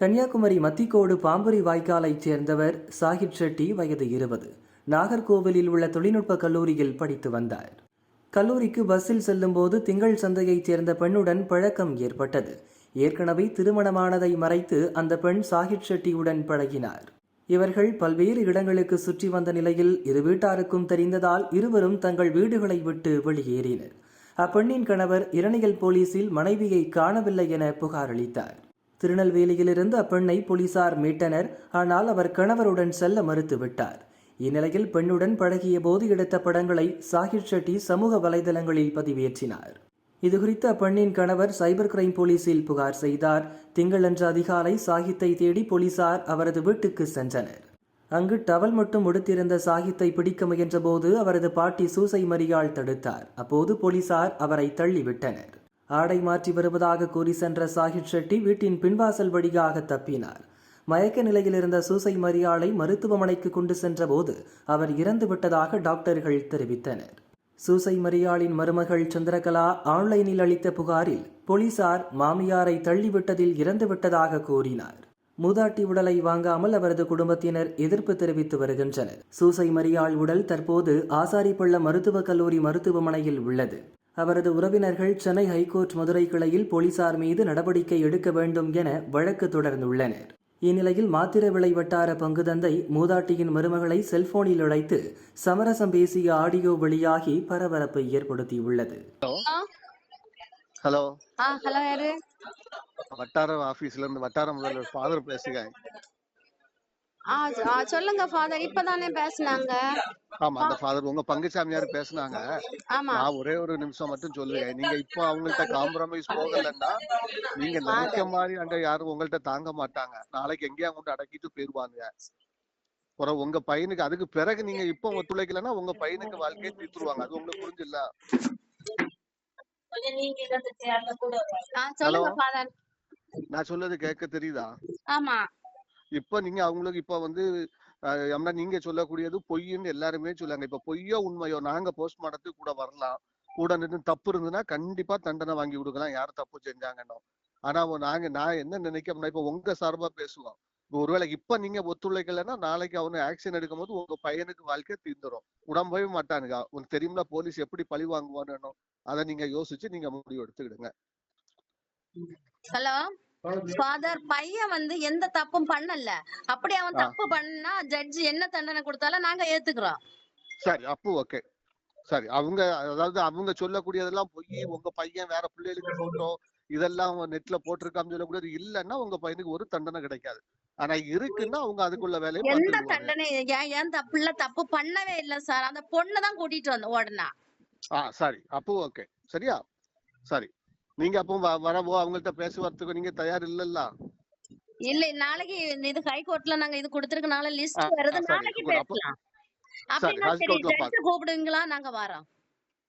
கன்னியாகுமரி மத்திக்கோடு பாம்புரி வாய்க்காலைச் சேர்ந்தவர் சாஹிப் ஷெட்டி வயது இருபது. நாகர்கோவிலில் உள்ள தொழில்நுட்ப கல்லூரியில் படித்து வந்தார். கல்லூரிக்கு பஸ்ஸில் செல்லும்போது திங்கள் சந்தையைச் சேர்ந்த பெண்ணுடன் பழக்கம் ஏற்பட்டது. ஏற்கனவே திருமணமானதை மறைத்து அந்த பெண் சாஹிப் ஷெட்டியுடன் பழகினார். இவர்கள் பல்வேறு இடங்களுக்கு சுற்றி வந்த நிலையில் இரு வீட்டாருக்கும் தெரிந்ததால் இருவரும் தங்கள் வீடுகளை விட்டு வெளியேறினர். அப்பெண்ணின் கணவர் இரணியல் போலீசில் மனைவியை காணவில்லை என புகாரளித்தார் திருநெல்வேலியிலிருந்து அப்பெண்ணை போலீசார் மீட்டனர். ஆனால் அவர் கணவருடன் செல்ல மறுத்துவிட்டார். இந்நிலையில் பெண்ணுடன் பழகிய போது எடுத்த படங்களை சாகிர் ஷெட்டி சமூக வலைதளங்களில் பதிவேற்றினார். இதுகுறித்து அப்பெண்ணின் கணவர் சைபர் கிரைம் போலீசில் புகார் செய்தார். திங்களன்று அதிகாலை சாகித்தை தேடி போலீசார் அவரது வீட்டுக்கு சென்றனர். அங்கு டவல் மட்டும் உடுத்திருந்த சாகித்தை பிடிக்க முயன்றபோது அவரது பாட்டி சூசை மரியாள் தடுத்தார். அப்போது போலீசார் அவரை தள்ளிவிட்டனர். ஆடை மாற்றி வருவதாக கூறி சென்ற சாஹித் ஷெட்டி வீட்டின் பின்வாசல் வழியாக தப்பினார். மயக்க நிலையில் இருந்த சூசை மரியாளை மருத்துவமனைக்கு கொண்டு சென்றபோது அவர் இறந்துவிட்டதாக டாக்டர்கள் தெரிவித்தனர். சூசை மரியாளின் மருமகள் சந்திரகலா ஆன்லைனில் அளித்த புகாரில் போலீசார் மாமியாரை தள்ளிவிட்டதில் இறந்துவிட்டதாக கூறினார். மூதாட்டி உடலை வாங்காமல் அவரது குடும்பத்தினர் எதிர்ப்பு தெரிவித்து வருகின்றனர். சூசை மரியாள் உடல் தற்போது ஆசாரிப்பள்ள மருத்துவக் கல்லூரி மருத்துவமனையில் உள்ளது. அவரது உறவினர்கள் சென்னை ஹைகோர்ட் மதுரை கிளையில் போலீசார் மீது நடவடிக்கை எடுக்க வேண்டும் என வழக்கு தொடர்ந்துள்ளனர். இந்நிலையில் மாத்திர விளை வட்டார பங்குதந்தை மூதாட்டியின் மருமகளை செல்போனில் அழைத்து சமரசம் பேசிய ஆடியோ வெளியாகி பரபரப்பை ஏற்படுத்தியுள்ளது. ஹலோ. ஆ. ஹலோ. யாரு? வட்டார ஆபீஸ்ல இருந்து வட்டார முதல்வர் ஃபாதர் பேசுகிறேன் சொல்லுங்க ஃபாதர் இப்பதானே பேசுனாங்க? ஆமா அந்த ஃபாதர் உங்க பங்குச்சாமியார் பேசுனாங்க. ஆமா. நான் ஒரே ஒரு நிமிஷம் மட்டும் சொல்லுவேன் நீங்க இப்போ அவங்கள்ட்ட காம்ப்ரமைஸ் போகலன்னா நீங்க நினைக்க மாதிரி அங்க யாரும் உங்கள்ட்ட தாங்க மாட்டாங்க. நாளைக்கு எங்கேயா கொண்டு அடக்கிட்டு போயிருவாங்க. அப்புறம் உங்க பையனுக்கு அதுக்கு பிறகு நீங்க இப்போ ஒத்துழைக்கலன்னா உங்க பையனுக்கு வாழ்க்கையை தீர்த்துருவாங்க. அது உங்களுக்கு புரிஞ்சுல்ல ஆ சொல்லுங்க Hello? ஃபாதர் நான் சொல்றது கேட்க தெரியுதா? ஆமா. இப்ப நீங்க அவங்களுக்கு இப்ப வந்து எம்னா நீங்க சொல்லக்கூடியது பொய்ன்னு எல்லாருமே சொல்லாங்க. இப்ப பொய்யோ உண்மையோ நாங்க போஸ்ட்மார்ட்டத்துக்கு கூட வரலாம். கூட நின்று தப்பு இருந்ததுன்னா கண்டிப்பா தண்டனை வாங்கி கொடுக்கலாம். யார் தப்பு செஞ்சாங்கன்னு. ஆனா நாங்க நான் என்ன நினைக்கிறோம்னா இப்ப உங்க சார்பா பேசுவோம். ஒருவேளை இப்ப நீங்க ஒத்துழைக்கலன்னா நாளைக்கு அவனு ஆக்ஷன் எடுக்கும் போது உங்க பையனுக்கு வாழ்க்கை தீர்ந்துடும் உடம்பவே மாட்டானுங்க. உனக்கு தெரியும்ல போலீஸ் எப்படி பழி வாங்குவான்னு அதை நீங்க யோசிச்சு நீங்க முடிவு எடுத்துக்கிடுங்க ஹலோ? ஃபாதர் பையன் வந்து எந்த தப்பும் பண்ணல. அப்படி அவன். தப்பு பண்ணா ஜட்ஜ் என்ன தண்டனை கொடுத்தாலும் நாங்க ஏத்துக்கிறோம். சரி அப்போ ஓகே சரி அவங்க அதாவது அவங்க சொல்லக்கூடியதெல்லாம் பொய் உங்க பையன் வேற பிள்ளைகளுக்கு போட்டோ இதெல்லாம் நெட்ல போட்டிருக்கான்னு சொல்லக்கூடியது இல்லைன்னா உங்க பையனுக்கு ஒரு தண்டனை கிடைக்காது. ஆனா இருக்குன்னா அவங்க அதுக்குள்ள வேலையை எந்த தண்டனை? ஏன் ஏன் தப்பு பண்ணவே இல்ல சார் அந்த பொண்ணு தான் கூட்டிட்டு வந்த ஓடனா. ஆ சரி. அப்போ ஓகே சரியா? சரி. நீங்க அப்போ வரவோ அவங்கள்ட்ட பேசுவதற்கு நீங்க தயார் இல்லல்ல இல்ல நாளைக்கு இது ஹைகோர்ட்ல நாங்க இது கொடுத்திருக்கனால லிஸ்ட் வருது. நாளைக்கு பேசலாம். அப்படின்னா சரி ஜட்ஜ் கூப்பிடுவீங்களா? நாங்க வரோம்.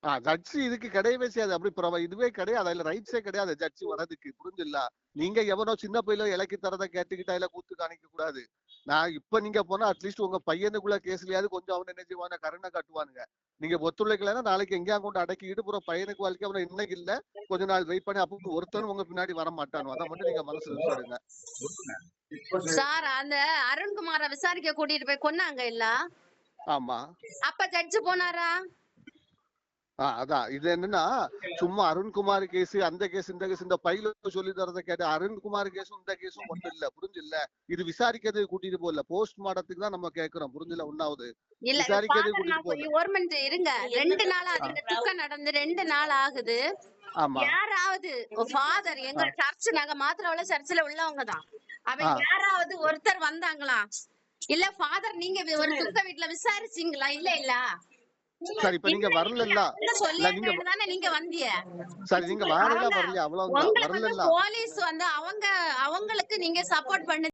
ஆ ஜட்ஜ் இதுக்கு கிடையவே செய்யாது. அப்படி பிரப- இதுவே கிடையாது. அதுல ரைட்ஸே கிடையாது ஜட்ஜ் வரதுக்கு புரிஞ்சுல்ல நீங்க எவனோ சின்ன பையில இலக்கி தரத கேட்டுக்கிட்டா இல்ல கூத்து காணிக்க கூடாது. நான் இப்ப நீங்க போனா அட்லீஸ்ட் உங்க பையனுக்குள்ள கேஸ்லயாவது கொஞ்சம் அவன் என்ன செய்வான கருணை காட்டுவானுங்க. நீங்க ஒத்துழைக்கலைன்னா நாளைக்கு எங்கேயா கொண்டு அடக்கிட்டு போற பையனுக்கு வாழ்க்கை அவனை இன்னைக்கு இல்ல. கொஞ்ச நாள் வெயிட் பண்ணி அப்போ ஒருத்தனும் உங்க பின்னாடி வர மாட்டானு அதை மட்டும் நீங்க மனசுல வச்சுடுங்க சார் அந்த அருண்குமார விசாரிக்க கூட்டிட்டு போய் கொன்னாங்க இல்ல? ஆமா. அப்ப ஜட்ஜ் போனாரா? அதான். இது என்னன்னா சும்மா அருண்குமார் கேஸ் அந்த கேஸ் இந்த கேஸ் இந்த பையில சொல்லி தரத கேட்டு அருண்குமார் கேஸும் இந்த கேஸும் ஒண்ணு இல்ல. புரிஞ்சுல்ல? இது விசாரிக்கிறது கூட்டிட்டு போகல. போஸ்ட் மார்ட்டத்துக்கு தான் நம்ம கேக்குறோம் புரிஞ்சுல ஒன்னாவது இல்ல விசாரிக்கிறது கூட்டிட்டு போய் ஒரு மினிட் இருங்க. ரெண்டு நாள் ஆகுது இந்த துக்கம் நடந்து ரெண்டு நாள் ஆகுது. ஆமா. யாராவது ஃபாதர் எங்க சர்ச் நாங்க மாத்திர உள்ள சர்ச்சில் உள்ளவங்க தான். அவன். யாராவது ஒருத்தர் வந்தாங்களா? இல்ல ஃபாதர் நீங்க ஒரு துக்க வீட்டுல விசாரிச்சீங்களா? இல்ல இல்ல. சரி இப்ப நீங்க சொல்லி நீங்க வந்திய சரி நீங்க வரல அவ்வளவுதான். போலீஸ் வந்து அவங்க அவங்களுக்கு நீங்க சப்போர்ட் பண்ணுது